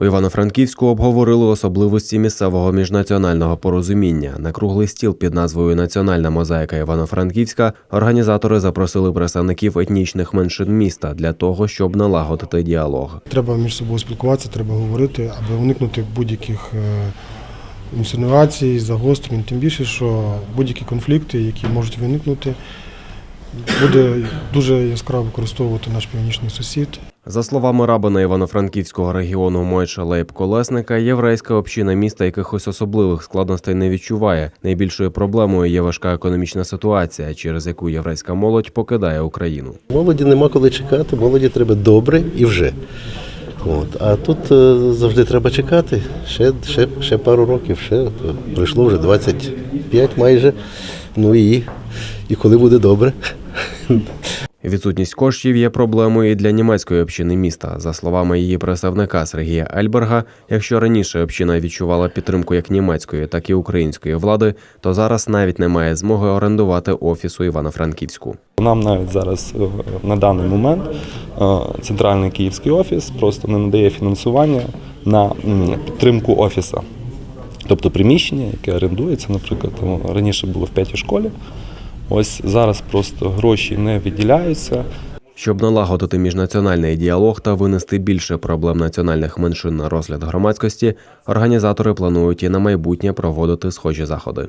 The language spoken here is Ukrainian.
У Івано-Франківську обговорили особливості місцевого міжнаціонального порозуміння. На круглий стіл під назвою Національна мозаїка Івано-Франківська організатори запросили представників етнічних меншин міста для того, щоб налагодити діалог. Треба між собою спілкуватися, треба говорити, аби уникнути будь-яких е, інсинуацій, загострень. Тим більше, що будь-які конфлікти, які можуть виникнути, буде дуже яскраво використовувати наш північний сусід. За словами рабина Івано-Франківського регіону Мойша Лейб Колесника, єврейська община міста якихось особливих складностей не відчуває. Найбільшою проблемою є важка економічна ситуація, через яку єврейська молодь покидає Україну. Молоді нема коли чекати, молоді треба добре і вже. От. А тут е, завжди треба чекати. Ще, ще, ще пару років, ще пройшло вже 25 майже. Ну і, і коли буде добре. Відсутність коштів є проблемою і для німецької общини міста. За словами її представника Сергія Альберга, якщо раніше община відчувала підтримку як німецької, так і української влади, то зараз навіть немає змоги орендувати офіс у Івано-Франківську. Нам навіть зараз е, на даний момент е, центральний київський офіс просто не надає фінансування на підтримку офіса. Тобто приміщення, яке орендується, наприклад, раніше було в п'ятій школі. Ось зараз просто гроші не виділяються. Щоб налагодити міжнаціональний діалог та винести більше проблем національних меншин на розгляд громадськості, організатори планують і на майбутнє проводити схожі заходи.